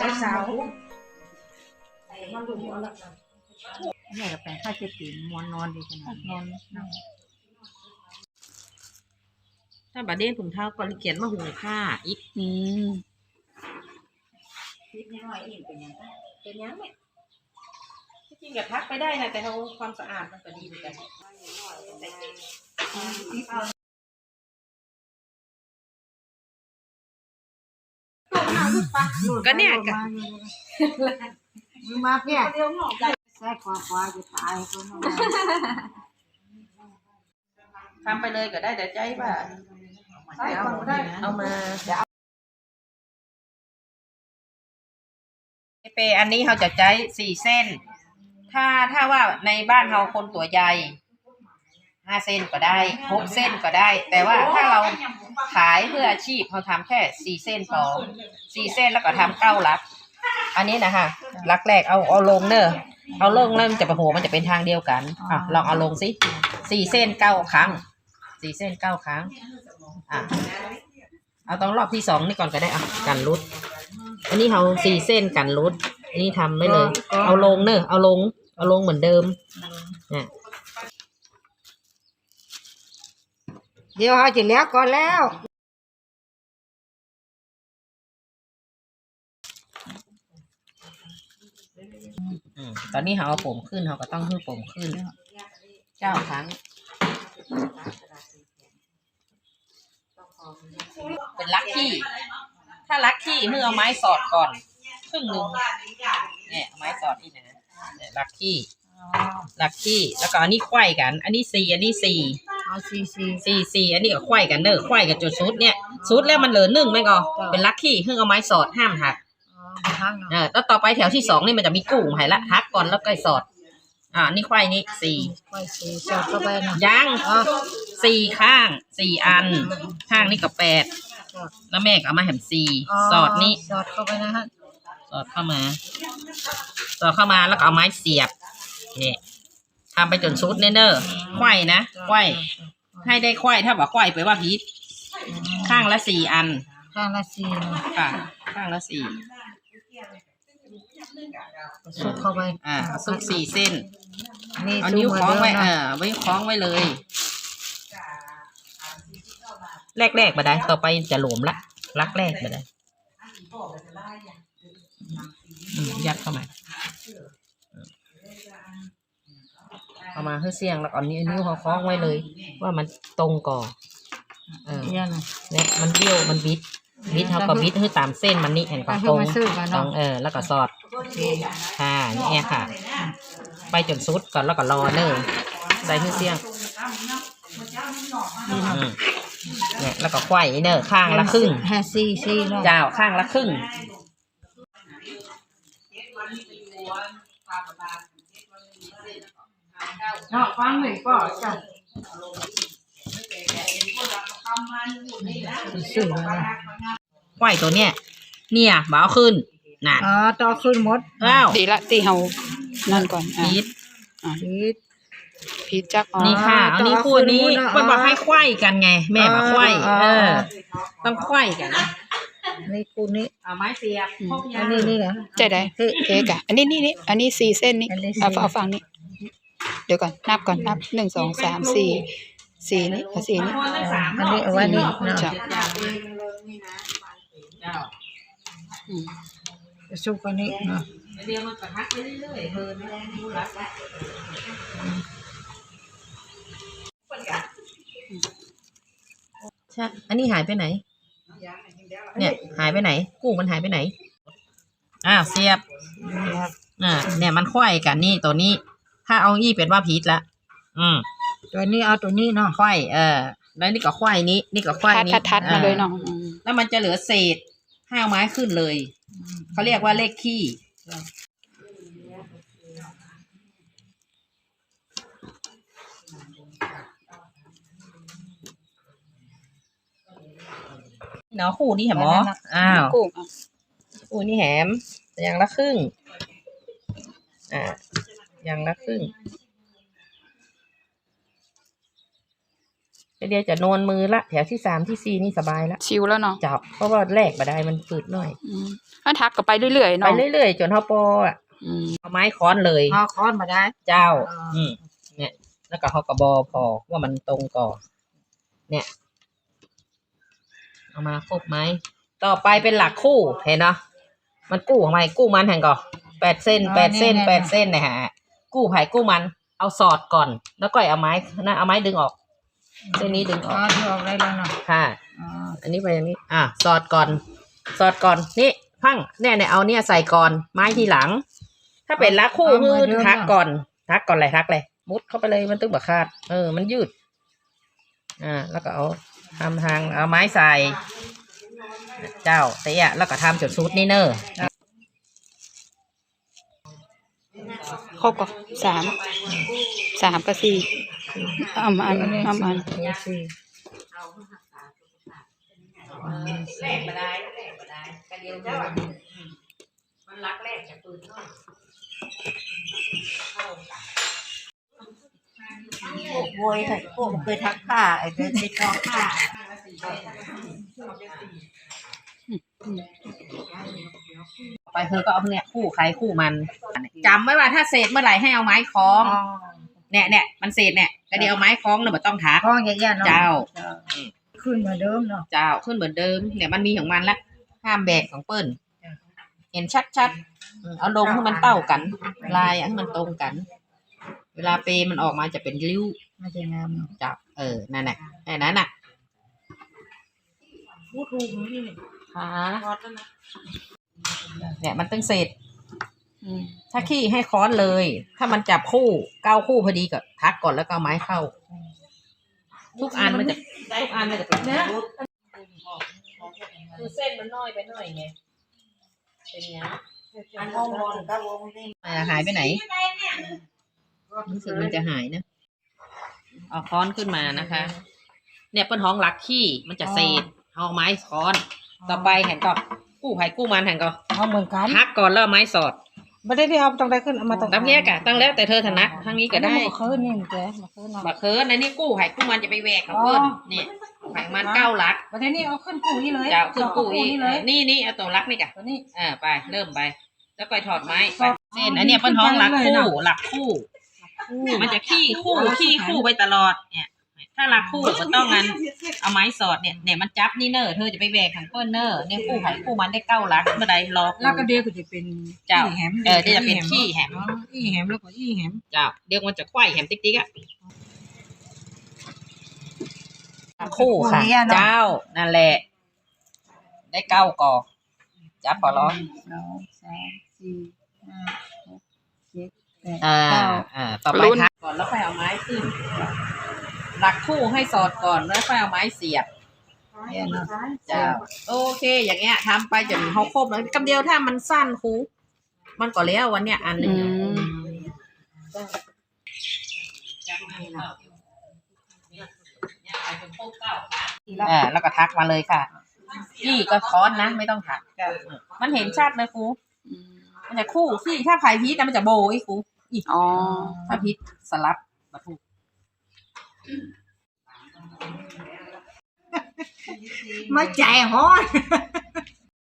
วันเสาร์มันดูหัวละกันเนี่ยก็แปลงข้าวเจ็ดปีมวนนอนดีขนาดนอนถ้าบาดเด้นถุงเท้าก็เขียนมาหุงผ้าอีกอืมนิดน้อยเองเป็นยังไงเป็นยังเนี่ย ที่จริงก็ทักไปได้นะแต่เขาความสะอาดมันก็ดีเหมือนกันก็เนี่ยก็มึงมาเพี้ยใส่ขวาขวาจะตายคนนั้นทำไปเลยก็ได้แต่ใจว่าเอามาเปอันนี้เขาจะใช้สี่เส้น ถ้าถ้าว่าในบ้านเราคนตัวใหญ่ห้าเส้นก็ได้หกเส้นก็ได้ แต่ว่าถ้าเราขายเพื่ออาชีพเราทำแค่สี่เส้นพอสี่เส้นแล้วก็ทำเก้าลัก อันนี้นะคะลักแรกเอาเอาลงเนอะเอาลงแล้วมันจะไปโหมันจะเป็นทางเดียวกันอะลองเอาลงสิสี่เส้นเก้าครั้งสี่เส้นเก้าครั้งอะเอาตรงรอบที่สองนี่ก่อนก็ได้อะกันรุด อันนี้เราสี่เส้นกันรุดอันนี้ทำไม่เลย เอาลงเนอะเอาลง เอาลงเหมือนเดิมเนี่ยเดี๋ยวเขาจะแล้วก่อนแล้วอืมตอนนี้เขาเอาผมขึ้นเขาก็ต้องให้ผมขึ้นเก้าครั้ง เป็นลักที่ถ้าลักที่เมื่อเอาไม้สอดก่อน ครึ่งหนึ่งเนี่ยเอาไม้สอดนี่นะ เนี่ยลักที่ลักที่แล้วก็อันนี้ไขว้กัน อันนี้สี่อันนี้สี่เอาซีซีสี่สี่อันนี้ก็ไขว้กันเด้อไขว้กับจุดซุดเนี่ยซุดแล้วมันเหลือหนึ่งไหมก็เป็นลักที่เพิ่งเอาไม้สอดห้ามหักอ๋อทั้งเนาะเออแล้วต่อไปแถวที่สองนี่มันจะมีกุ้งให้ละหักก่อนแล้วก็สอด อ่านี่ไขว้นี่สี่ไว้ซีสอดเข้าไปเนาะยังอ๋อสี่ข้างสี่อัน ข้างนี่ก็แปดแล้วแม่ก็เอามาแหมสี่สอดนี่สอดเข้าไปนะฮะสอดเข้ามา สอดเข้ามาแล้วก็เอาไม้เสียบเนี่ยทำไปจนชุดเนเนอร์ไขว้นะไขว้ให้ได้ไขว้ถ้าว่าไขว้ไปว่าพีทข้างละสี่อัน ข้างละซีเนาะค่ะ ข้างละสี่สุกเข้าไป อ่าซุกสี่เส้นนี่เอาสุกนิ้วเหมือคล้องนไว้เดิมเอเนาะอไว้คล้องไว้เลย แรกๆมาได้ ต่อไปจะหลวมละลักแรกมาได้อืมยัดเข้ามา เข้ามาให้เสียงแล้วก่อนนี้วนิ้วเขาคล้องไว้เลย ว่ามันตรงก่อนเออเนี่ยนะเนี่ยมันเบี้ยวมันบิดบิดเขาก็บิดให้ตามเส้นมันนี่เห็นไปก็เพิ่ตงรงมาซื้อกันตรเนาะงเออแล้วก็สอดค่ะเนี่ยค่ะ ไปจนสุดก่อนแล้วก็รอเนอร์ใส่ให้เสียงนี่เนาะอืมเนี่ยแล้วก็ไขว้เนอร์ข้างละครึ่งแฮซีซีเนาะเจ้าข้างละครึ่ง นาะฟังหน่อยก็จ้ะซื้อมาไขว้ตัวเนี้ยเนี่ยบ่เอาขึ้นน่ะอ๋อต่อขึ้นหมดอ้าวดีละตีเฮานั่นก่อนอะพีดพีดพีจักอ๋อนี่ค่ะอันนี้คู่นี้ต่อขึ้นหมดอะมันบอกให้ไขว้กันไง แม่บอกไขว้อ๋อเออ ต้องไขว้กันนี่คู่นี้เอาไม้เสียบพกยาอันนี้นี่นะใจได้เฮ้เอกะอันนี้นี่นี่อันนี้สี่เส้นนี่อันนี้สี่เอาเอาฝั่งนี้ เดี๋ยวก่อนนับก่อนนับหนึ่งสองสามสี่สี่นี่เอาสี่นี่อันนี้เอาไว้นี่เนาะจ้ะเจ้าอืมสุกกว่านี้เนาะเดี๋ยวมันก็ทักไปเรื่อยๆเพิ่นรู้รักแล้วใช่อันนี้หายไปไหน เนี่ยหายไปไหนกุ้งมันหายไปไหน อ้าวเสียบอ่าเนี่ยมันควายกันนี่ตัวนี้ ถ้าเอาอี้เป็นว่าพีทละอืมตัวนี้เอาตัวนี้เนาะควายเออ แล้วนี่ก็ควายนี้ นี่ก็ควายทัดนี้ทัดทัดมาเลยอ่เนาะอืมแล้วมันจะเหลือเศษห้าไม้ขึ้นเลย เขาเรียกว่าเลขขี้เนาะคู่นี้แหมหมออ้าวกุ้งอะคู่นี้แหมอย่างละครึ่ง อ่า อย่างละครึ่งเดี๋ยวจะนวนมือละแถวที่สามที่สี่นี่สบายละชิวแล้วเนาะจับเพราะว่าแรกมาได้มันฝืดหน่อยอืมถ้าทักก็ไปเรื่อยๆไปเนาะเรื่อยๆจนเท่าปออะอืมเอาไม้ค้อนเลยเอาค้อนมาได้ เจ้าอ่าอืมเนี่ย แล้วก็เขากระบอพอว่ามันตรงก่อนเนี่ย เอามาครบไหมต่อไปเป็นหลักคู่เห็นเนาะมันกู้ของไมกู้มันแห่งก่อนแปดเส้นแปดเส้นแปดเส้นเนี่ยฮะ กู้ไผ่กู้มัน เอาสอดก่อน แล้วก็เอาไม้นะเอาไม้ดึงออก เส้นนี้ดึงออ๋ออกที่ออกได้แล้วเนาะค่ะ อ๋ออันนี้ไปอย่างนี้ อะสอดก่อน สอดก่อน นี่พังเนี่ยเนี่ยเอาเนี่ยใส่ก่อน ไม้ทีหลัง ถ้าเป็นลักคู่มือทักก่อน ทักก่อนเลยทักเลย มุดเข้าไปเลยมันตึงบักคาด เออ มันยืด อ่า แล้วก็เอาทำทาง เอาไม้ใส่ เจ้าเตะแล้วก็ทำจุดชุดนี่เนอะ ครบก็สามสามกับสี่เอามาอันเอามาอันนี่สิแรกมาได้แรกมาได้กระเดียวมันรักแรกจากปืนเนาะพวกโวยค่ะพวกเคยทักผ้าไอ้เดินติดน้องผ้า ไปเธอก็เอาเนี่ยคู่ใครคู่มันจำไว้ว่าถ้าเศษเมื่อไหร่ให้เอาไม้คล้องเนี่ยเนี่ยมันเศษเนี่ยก็เดี๋ยวเอาไม้คล้องเนี่ยมันต้องทักข้องแย่ๆเนาะเจ้า ขึ้นเหมือนเดิมเนาะเจ้าขึ้นเหมือนเดิมเนี่ยมันมีของมันละห้ามแบกของเปิ้ลเห็นชัดๆอืมเอาลงให้มันเต้ากัน ลายอะให้มันตรงกัน เวลาเปมันออกมาจะเป็นริ้วไม่ใช่งามเนาะจับเออ นั่นแหละแค่นั้นน่ะพูดถูกนี่ค่ะ เนี่ยมันตึงเศษอืมถ้าขี้ให้ค้อนเลย ถ้ามันจับคู่เก้าคู่พอดีก็ทักก่อนแล้วก็เอาไม้เข้า ทุกอันมันจะทุกอันมันจะเป็นเนี่ยคือเส้นมันน้อยไปหน่อยไงเป็นเงี้ยอันวงบอลกับวงนี่อ่าหายไปไหนรู้สึกมันจะหายนะเอาค้อนขึ้นมานะคะ เนี่ยเปิ้นท้องรักขี้มันจะเศษเอาไม้ค้อน ต่อไปแห่งก็ กู้ไผ่กู้มันแห่งก็เอาเหมือนกันทักก่อนแล้วเอาไม้สอดไม่ได้ที่เอาตรงใดขึ้นเอามาตรงตั้งเนี้ยกะตั้งแล้วแต่เธอถนัดทั้งนี้ก็ได้มาคืนนี่แกมาคืนเนาะบักเคิร์นอันนี้กู้ไผ่กู้มันจะไปแหวกกับเพื่อนอ๋อเนี่ยไผ่มันเก้าลักประเทศนี้เอาขึ้นกูนี่เลยจะเอาขึ้นกู้อีกนี่เลยนี่นี่เอาตัวลักนี่กะตัวนี้อ่าไปเริ่มไป แล้วก็ถอดไม้ไปถอดเส้นอันเนี้ยเปิ้นท้องลักขึ้นไปเลยคู่เนอะหลักคู่ มันจะขี้คู่ขี้คู่ไปตลอดเนี่ย ถ้าหลักคู่ก็ต้องงั้น เอาไม้สอดเนี่ยเนี่ยมันจับนี่เนอร์เธอจะไปแหวกของเปิ้ลเนอร์เนี่ยคู่ไผ่คู่มันได้เก้าลักเมื่อใดรอแล้วก็เดียวก็จะเป็นเจ้าอีแหมเออเดี๋ยวจะเป็นขี้แหมอ๋ออีแหมแล้วก็อีแหมเจ้าเดี๋ยวมันจะไขว้แหมติ๊กติ๊กอะคู่ค่ะเจ้านั่นแหละ ได้เก้ากอกจับพอร้องสองสามสี่ห้าหกเจ็ดแปดอ่าเก้าอ่าต่อไปทักก่อนแล้วค่อยเอาไม้ขึ้น หลักคู่ให้สอดก่อนแล้วค่อยเอาไม้เสียบ เนี่ยเนาะเจ้าโอเค อย่างเงี้ยทำไปจนเขาครบแล้วกำเดียวถ้ามันสั้นครูมันก็แล้ววันเนี้ยอันหนึ่อืงมอ่าแล้วก็ทักมาเลยค่ะพี่ก็ค้อนนะไม่ต้องถักมันเห็นชัดเลยครูอืมมันจะคู่ที่ถ้าพายพีชนะมันจะโบอีกครูอีกอ๋อ ถ้าพีชสลับมาถูก มาใจฮ้อน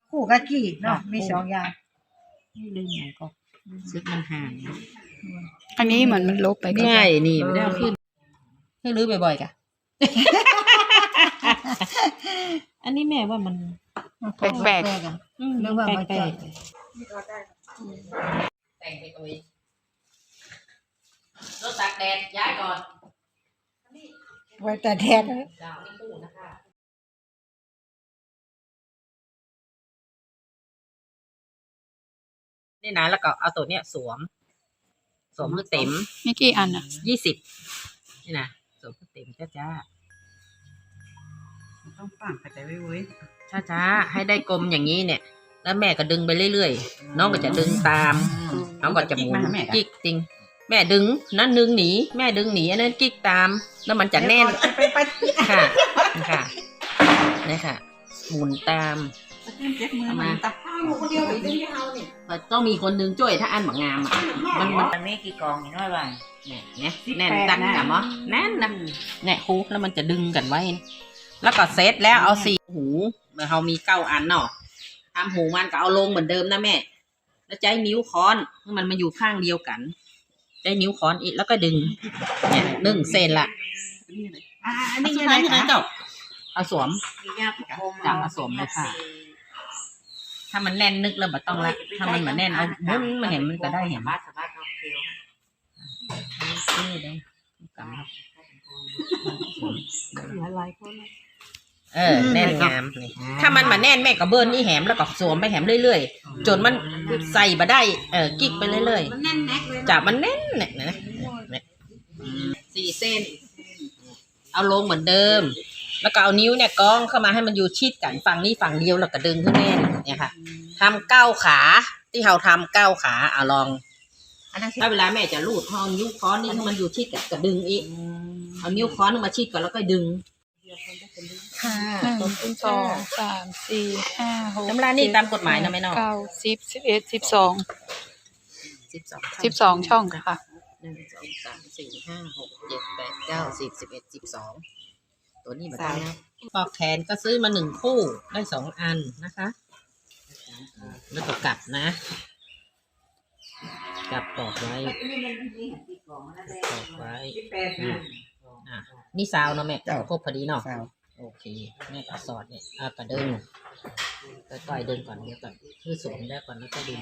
คู่กับกี่เนาะมีสองอย่างนี่ลืมไหนก็ซึกมันห่างอันนี้เหมือนมันลบไปก็ง่ายนี่ไม่ได้เอาขึ้นให้รื้อบ่อยๆกะอันนี้แม่ว่ามันแปลกๆอะอืมเรื่องว่ามันแปลแปลกกๆแต่งไปตัวเองรถตากแดดย้ายก่อน ไว้แต่แทนดาวนี่คู่นะคะนี่นะแล้วก็เอาตัวเนี้ยสวม สวมมือเต็มๆมีกี่อันอะยี่สิบนี่นะสวมมือเต็มจ้าจ้าต้องปั่นไปแต่ไว้เว้ยช้าช้าๆให้ได้กลมอย่างนี้เนี่ย แล้วแม่ก็ดึงไปเรื่อยๆ น้องก็จะดึงตาม น้องก็จะหมุนกิ๊กติง แม่ดึงนั่นดึงหนี แม่ดึงหนีอันนั้นกิ๊กตาม แล้วมันจะแน่นไปไปค่ะนี่ค่ะนี่ค่ะ หมุนตามเจ็บมือมันตะผ้าต้องมีคนนึงช่วยถ้าอันหมางามอะมันมันมันไม่กี่กองมีน้อยวันเนี่ยเนี่ยแน่นตักกับมั้แน่นนะเนี่ยครูแล้วมันจะดึงกันไว้ แล้วก็เซตแล้วเอาสี่หูเมื่อเรามีเก้าอันเนาะทำหูมันก็เอาลงเหมือนเดิมนะแม่ แล้วใจนิ้วค้อนให้มันมาอยู่ข้างเดียวกัน ใจนิ้วค้อนอีกแล้วก็ดึง เนี่ยหนึ่งเซนละอันนี้สุยัดงไงท้ายคือคะนั้นจบเอาสวมมียาผสมจับผสมเลยค่ะ ถ้ามันแน่นนึกแล้วบ่ต้องละถ้ามันเหมือนแน่นเอาบุ้นมาเห็นมันก็ได้เห็นสามารถสามารถเอาเกลียวนี่เลยกำลังหลายๆคน เออแน่นงามนี่ถ้ามันมาแน่นแม่ก็เบิร์นนี่แหมแล้วก็สวมไปแหมเรื่อยๆ จนมันใส่มาได้เออกิ๊กไปเรื่อยมันแน่นแน็กเลยๆจับมันแน่นเนี่ยนะเนี่ยสี่เส้น เอาลงเหมือนเดิม แล้วก็เอานิ้วเนี่ยกองเข้ามาให้มันอยู่ชิดกันฝั่งนี้ฝั่งเดียวแล้วก็ดึงขึ้นแน่นเนี่ยค่ะทำเก้าขาที่เราทำเก้าขาอะลองอันนั้นถ้าเวลาแม่จะรูดเอานิ้วค้อนนี่ให้มันอยู่ชิดกันก็ดึงอีกเอานิ้วค้อนมาชิดก่อนแล้วก็ดึง ค่ะหนึ่งสองสามสี่ห้าหกน้ำลายนี่ตามกฎหมายนะแม่เนาะเก้าสิบสิบเอ็ดสิบสองสิบสองสิบสองช่องค่ะหนึ่งสองสามสี่ห้าหกเจ็ดแปดเก้าสิบสิบเอ็ดสิบสองตัวนี้มาได้นะปอกแขนก็ซื้อมาหนึ่งคู่ได้สองอันนะคะแล้วก็กลับนะกลับปอกไว้ปอกไว้ อืมอะนี่ซาวเนาะแม่ครบพอดีเนาะโอเค แม่ก็สอดเนี่ยเอากระดึงก็ต่อยดึงก่อนเดี๋ยวก่อนคือสวมแล้วก่อนแล้วก็ดึง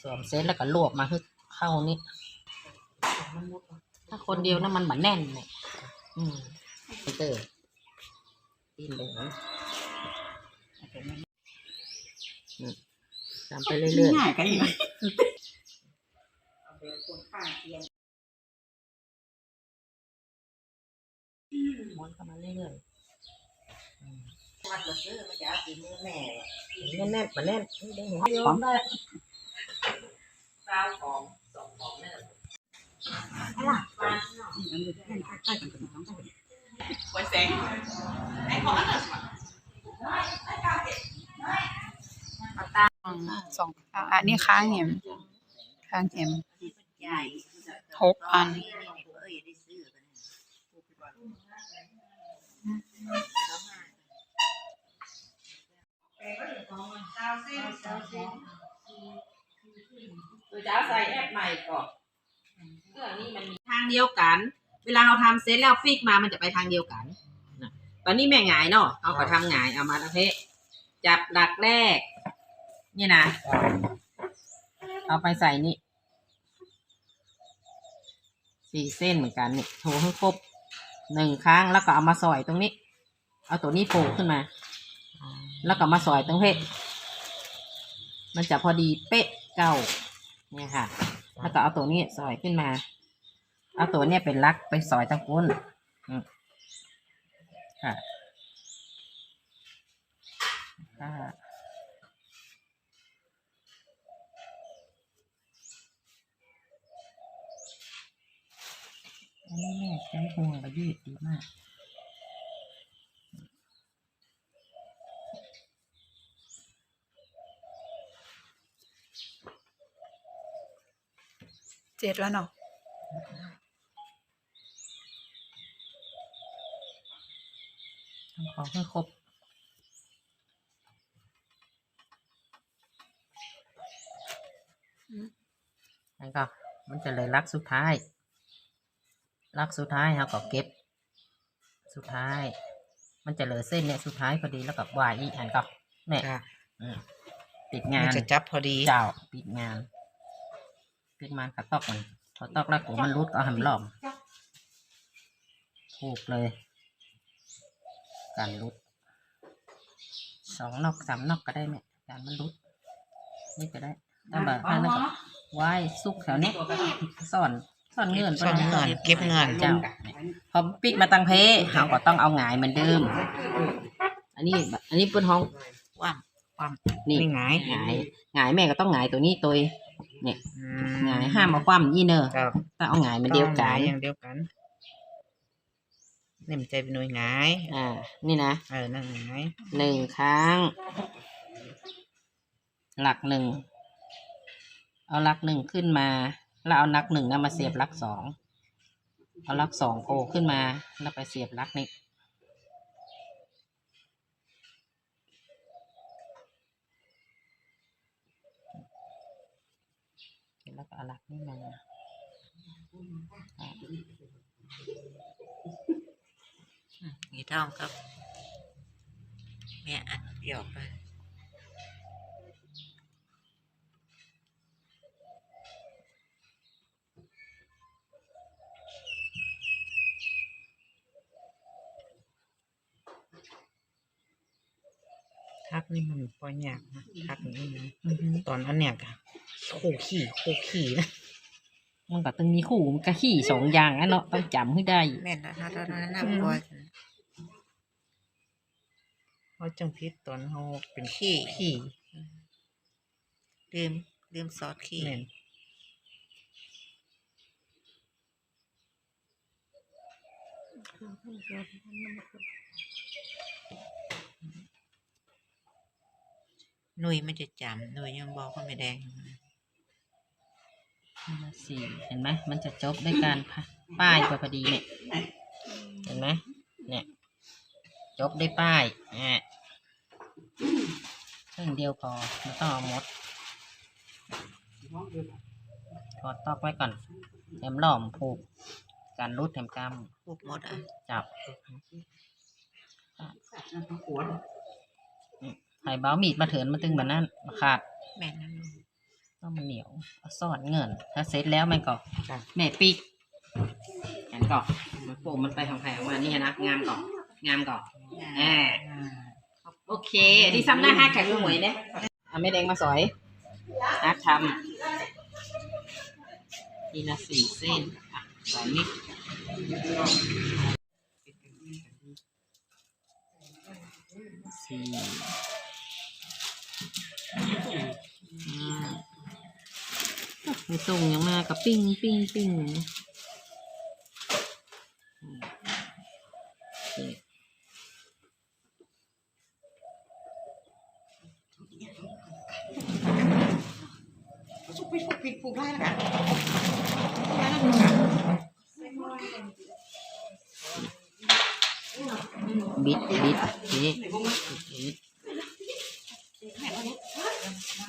สวมเสร็จแล้วก็ลวกมาคือเข้านี่ถ้าคนเดียวนะมันเหมือนแน่นเนี่ยอืมเตอร์ปีนเลยนะอืมทำไปเรื่อยง่ายกันอยู่ๆ ม้วนเข้ามาเรื่อยมันจะซื้อมันจะเอาสีมือแม่ๆแน่นๆมาแน่นนี่ได้เห็นของได้ซาวของสองของเนี่ยไว้แสงไอ้ของอันนั้นสองข้างอันนี้ค้างเห็มค้างเห็มใหญ่หกอัน เอ้ยได้ซื้อกัน ตัวจะเอาใส่แอปใหม่ก่อนเครื่องนี้มันมีทางเดียวกัน เวลาเราทำเสร็จแล้วฟิกมามันจะไปทางเดียวกันนะตอนนี้แม่หงายเนาะเอาก็ทำหงายเอามาประเภทจับหลักแรก นี่นะ เอาไปใส่นี่สี่เส้นเหมือนกันนี่โถให้ครบหนึ่งครั้งแล้วก็เอามาซอยตรงนี้ เอาตัวนี้โผล่ขึ้นมา แล้วก็มาซอยตรงเพชร มันจะพอดีเป๊ะเก้าเนี่ยค่ะ แล้วก็เอาตัวนี้ซอยขึ้นมา เอาตัวเนี้ยเป็นลักไปซอยตะกุนอืมค่ะค่ะอันนี้แม่ใช้ห่วงกับยืดดีมาก เจ็ดแล้วเนาะทำของให้ครบแล้วก็มันจะเลยลักสุดท้าย ลักสุดท้ายเราก็เก็บ สุดท้าย มันจะเหลือเส้นเนี่ยสุดท้ายพอดีแล้วก็วายอีกอันก็เนี่ยอืมปิดงามันนจะจับพอดีเจ้าปิดงาน ปิดงานกับตอกมันพอตอกแล้วกูมันรุดก็เอาใหำล้อมถูกเลย การรุดสองนอกสามนอกก็ได้ไหมการมันรุดนี่ก็ได้ถ้าแบบนั้นก็ไว้ซุกแถวนี้ซ่อนซ่อนเงื่อนซ่อนเงินเก็บเงินเจ้าพอปิกมาตังเพเราก็ต้องเอาหงายเหมือนเดิม อันนี้แบบอันนี้เป็นห้องว่างความนี่นี่ไงหงายหงายแม่ก็ต้องหงายตัวนี้ตัว เนี่ยหงายห้ามมาคว่ำยี่เนอร์ครับถ้าเอาหงายมันเดียวกันอย่างเดียวกันนี่มันใจเป็นหน่วยหงายอ่า นี่นะเออนั่นหงายหนึ่งครั้ง หลักหนึ่ง เอาหลักหนึ่งขึ้นมา แล้วเอาหลักหนึ่งนะมาเสียบหลักสอง เอาหลักสองโผล่ขึ้นมา แล้วไปเสียบหลักนี้ แล้วก็เอาหลักนี้มาอะมีท่องครับแม่อัดหยอกไปทักนี่มันปอยยากนะทักนี่นะตอนอันเนี้ยกะ โคขี่โคขี่นะมันก็ต้องมีคู่มันก็ขี่สองอย่างอะเนาะต้องจำให้ได้แม่นนะถ้าตอนนั้นน่ากลัวเขาจังพิษตอนเขาเป็นขี้ขี่ลืมลืมซอสขี้แม่น หนุ่ยมันจะจำหนุ่ยยังบอกว่าไม่แดงสี่เห็นไหมมันจะจบด้วยการพะป้ายไปพอดีเนี่ยเห็นไหมเนี่ยจบด้วยป้ายอะครึ่งเดียวพอไม่ต้องเอาหมดถอดตอกไว้ก่อนแถมหล่อมผูกการรูดแถมกพูกหมดอะำจับ ไข่เบ้ามีดมาเถินมาตึงแบบนั้นมาขาดแม่นนะลูกต้องมันเหนียวเอาซ่อนเงิน ถ้าเสร็จแล้วมันก็แม่ปีกแอนก็มันโป่งมันไปทางแผงมานี่นะงามก่อนงามก่อนแอบโอเคที่ซ้ำหน้าห้าแข็งหวยเนี่ยเอาไม่แดงมาสอยนักทำทีละสี่เส้นอะสอยนิด ไม่ส่งยังมากับปิ้งปิ้งปิ้งอย่างนี้อืมโอเคสุกไปผูกผิดผูกได้แล้วกันบิดบิดโอเคบิด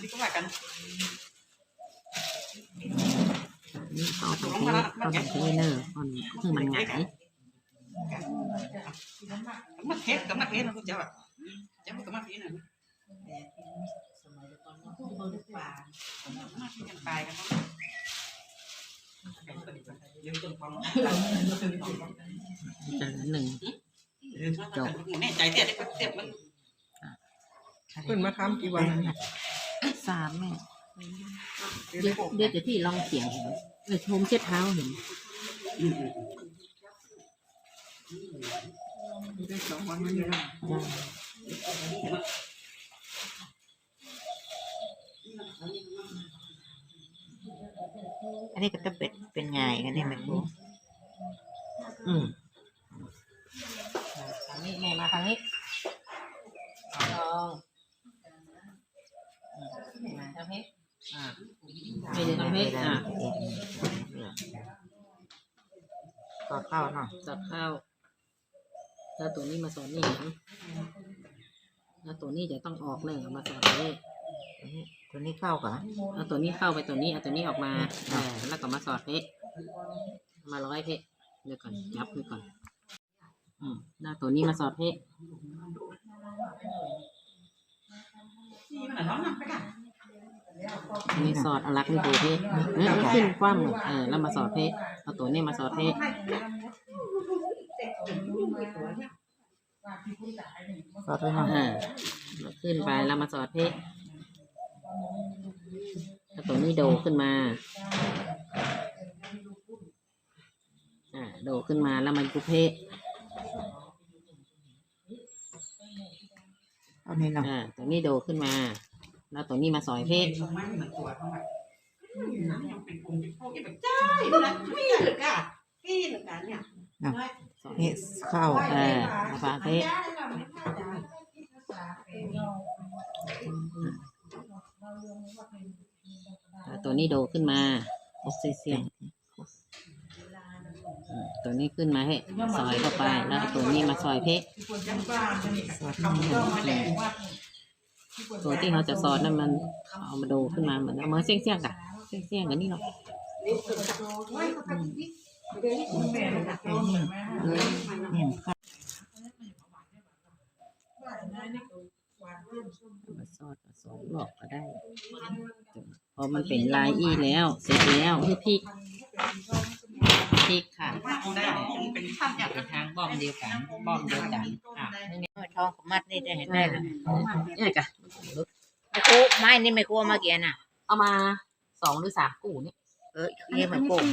นี่ก็ว่ากัน นี่เข้าตรงนี้เข้าตรงนี้เนอร์มันคือมันหงายมักเฮ็ดกับมักเฮ็ดนะคุณเจ้าเจ้ามันก็มักเฮ็ดนะมักเฮ็ดกันตายกันเดี๋ยวจนความจะหนึ่งจบแน่ใจเตี้ยได้เตี้ยมันเพิ่นมาทำกี่วันสามแม่ เดี๋ยวเดี๋ยวจะที่ลองเสียงเห็นเออชมเช็ดเท้าเห็นได้สองวันมันนี่ละอันนี้ก็จะเป็นเป็นไงกันนี่แม่ครูอืมทางนี้แม่มาทางนี้ลองอืมมาทางนี้ อ่าไม่ได้ทางนี้อ่าก็เข้าเนาะสอดเข้าแล้วตัวนี้มาสอนนี่นะแล้วตัวนี้จะต้องออกเลยเอามาสอนเลยตัวนี้เข้ากันเอาตัวนี้เข้าไปตัวนี้เอาตัวนี้ออกมาเออแล้วก็มาสอดเพะมาร้อยเพะเดี๋ยวก่อนยับไว้ก่อนอืมแล้วตัวนี้มาสอดเพะนี่มันน้อง นั่งไปกันอันนี้สอดเอาลักนี่ดูเพะเออเอาขึ้นคว่ำเลยเออแล้วมาสอดเพะเอาตัวนี้มาสอดเพะสอดไว้เนาะอ่าแล้วขึ้นไปแล้วมาสอดเพะเอาตัวนี้โดขึ้นมาอ่าโดขึ้นมาแล้วมันกุเพะเอานี่เนาะอ่าตัวนี้โดขึ้นมา แล้วตัวนี้มาสอยเพศลงไม้เหมือนตัวเข้าไปน้ำยังเป็นกลุ่มเป็นพวกยังแบบจ้านะไม่หรือกันพี่หรือกันเนี่ยสอยนี่เข้าเออมาฝาเพศอ่าตัวนี้โดขึ้นมาโอเซีเซียงอืมตัวนี้ขึ้นมาให้ซอยเข้าไปแล้วตัวนี้มาซอยเพะ ตัวที่เขาจะซอยนั่นมันเอามาโดขึ้นมาเหมือนเอามาเสี่ยงเสี่ยงๆกันเสี่ยงเสี่ยงๆกันนี่เนาะมาซอดมาสองหลอกก็ได้ พอมันเป็นลายอี้แล้วเสร็จแล้วคือพริกพริกค่ะเป็นข้ามอย่างเป็นทางบ้อมเดียวกันบ้อมเดียวกันอะนี่ ทองของมัดนี่ได้เห็นได้เลยนี่กะไม่ครูไม้นี่ไม่ครูเอามาเกียนอะ เอามาสองหรือสามกูนี่เออเยี่ยมเหมือนโป่ง